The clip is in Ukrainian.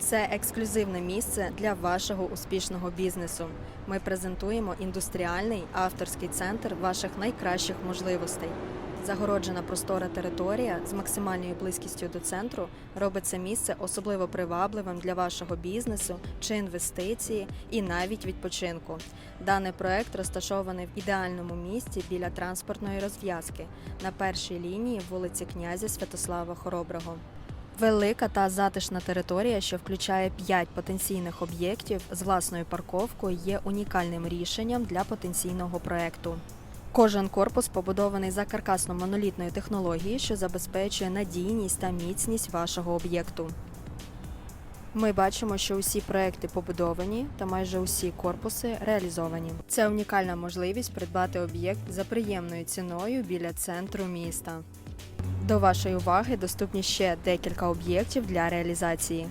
Це ексклюзивне місце для вашого успішного бізнесу. Ми презентуємо індустріальний авторський центр ваших найкращих можливостей. Загороджена простора територія з максимальною близькістю до центру робить це місце особливо привабливим для вашого бізнесу чи інвестиції, і навіть відпочинку. Даний проект розташований в ідеальному місці біля транспортної розв'язки на першій лінії вулиці князя Святослава Хороброго. Велика та затишна територія, що включає 5 потенційних об'єктів з власною парковкою, є унікальним рішенням для потенційного проекту. Кожен корпус побудований за каркасно-монолітною технологією, що забезпечує надійність та міцність вашого об'єкту. Ми бачимо, що усі проекти побудовані та майже усі корпуси реалізовані. Це унікальна можливість придбати об'єкт за приємною ціною біля центру міста. До вашої уваги доступні ще декілька об'єктів для реалізації.